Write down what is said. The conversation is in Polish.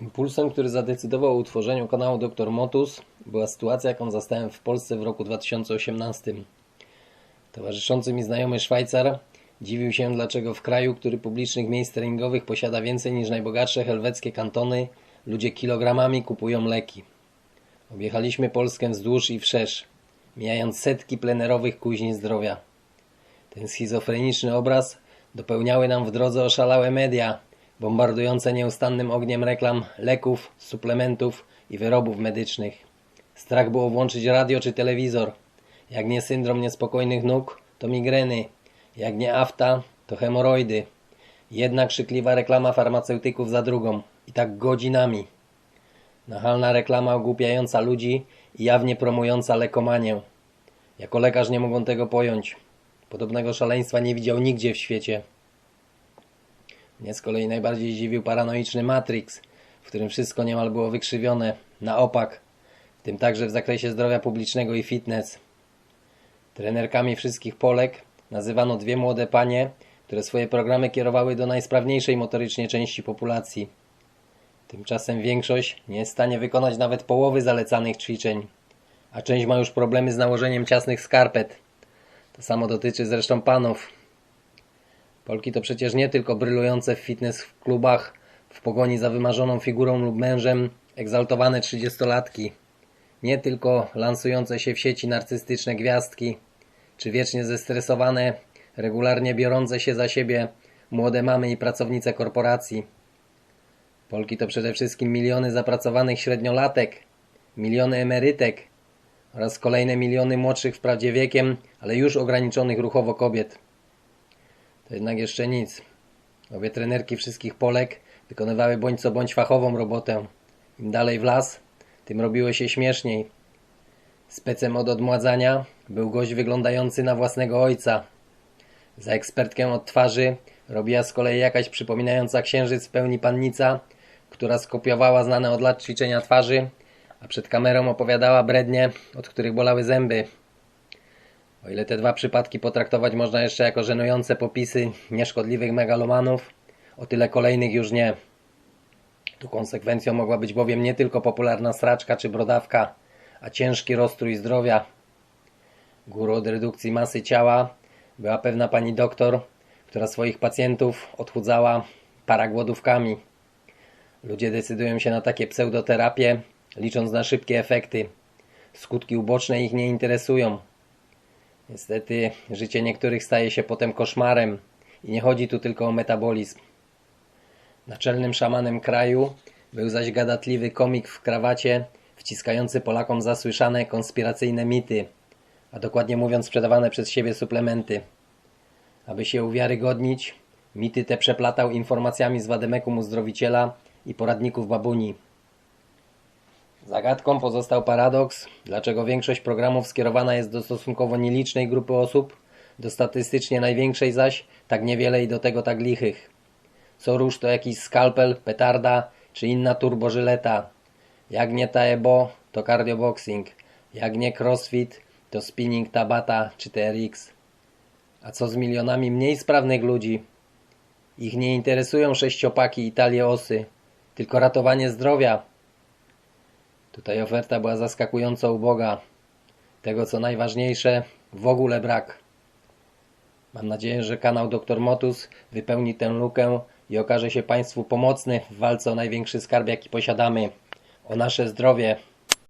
Impulsem, który zadecydował o utworzeniu kanału Dr. Motus, była sytuacja, jaką zastałem w Polsce w roku 2018. Towarzyszący mi znajomy Szwajcar dziwił się, dlaczego w kraju, który publicznych miejsc treningowych posiada więcej niż najbogatsze helweckie kantony, ludzie kilogramami kupują leki. Objechaliśmy Polskę wzdłuż i wszerz, mijając setki plenerowych kuźni zdrowia. Ten schizofreniczny obraz dopełniały nam w drodze oszalałe media, bombardujące nieustannym ogniem reklam leków, suplementów i wyrobów medycznych. Strach było włączyć radio czy telewizor. Jak nie syndrom niespokojnych nóg, to migreny. Jak nie afta, to hemoroidy. Jedna krzykliwa reklama farmaceutyków za drugą. I tak godzinami. Nachalna reklama ogłupiająca ludzi i jawnie promująca lekomanię. Jako lekarz nie mogą tego pojąć. Podobnego szaleństwa nie widział nigdzie w świecie. Mnie z kolei najbardziej zdziwił paranoiczny Matrix, w którym wszystko niemal było wykrzywione, na opak, w tym także w zakresie zdrowia publicznego i fitness. Trenerkami wszystkich Polek nazywano dwie młode panie, które swoje programy kierowały do najsprawniejszej motorycznie części populacji. Tymczasem większość nie jest w stanie wykonać nawet połowy zalecanych ćwiczeń, a część ma już problemy z nałożeniem ciasnych skarpet. To samo dotyczy zresztą panów. Polki to przecież nie tylko brylujące w fitness w klubach, w pogoni za wymarzoną figurą lub mężem, egzaltowane trzydziestolatki. Nie tylko lansujące się w sieci narcystyczne gwiazdki, czy wiecznie zestresowane, regularnie biorące się za siebie młode mamy i pracownice korporacji. Polki to przede wszystkim miliony zapracowanych średniolatek, miliony emerytek oraz kolejne miliony młodszych wprawdzie wiekiem, ale już ograniczonych ruchowo kobiet. To jednak jeszcze nic. Obie trenerki wszystkich Polek wykonywały bądź co bądź fachową robotę. Im dalej w las, tym robiło się śmieszniej. Specem od odmładzania był gość wyglądający na własnego ojca. Za ekspertkę od twarzy robiła z kolei jakaś przypominająca księżyc w pełni pannica, która skopiowała znane od lat ćwiczenia twarzy, a przed kamerą opowiadała brednie, od których bolały zęby. O ile te dwa przypadki potraktować można jeszcze jako żenujące popisy nieszkodliwych megalomanów, o tyle kolejnych już nie. Tu konsekwencją mogła być bowiem nie tylko popularna sraczka czy brodawka, a ciężki rozstrój zdrowia. Górą od redukcji masy ciała była pewna pani doktor, która swoich pacjentów odchudzała paragłodówkami. Ludzie decydują się na takie pseudoterapie, licząc na szybkie efekty. Skutki uboczne ich nie interesują. Niestety życie niektórych staje się potem koszmarem i nie chodzi tu tylko o metabolizm. Naczelnym szamanem kraju był zaś gadatliwy komik w krawacie, wciskający Polakom zasłyszane konspiracyjne mity, a dokładnie mówiąc sprzedawane przez siebie suplementy. Aby się uwiarygodnić, mity te przeplatał informacjami z wademekum uzdrowiciela i poradników babuni. Zagadką pozostał paradoks, dlaczego większość programów skierowana jest do stosunkowo nielicznej grupy osób, do statystycznie największej zaś tak niewiele i do tego tak lichych. Co róż to jakiś skalpel, petarda czy inna turbożyleta. Jak nie Taebo, to cardioboxing. Jak nie crossfit, to spinning Tabata czy TRX. A co z milionami mniej sprawnych ludzi? Ich nie interesują sześciopaki i talie osy, tylko ratowanie zdrowia. Tutaj oferta była zaskakująco uboga. Tego co najważniejsze, w ogóle brak. Mam nadzieję, że kanał Dr Motus wypełni tę lukę i okaże się Państwu pomocny w walce o największy skarb jaki posiadamy. O nasze zdrowie.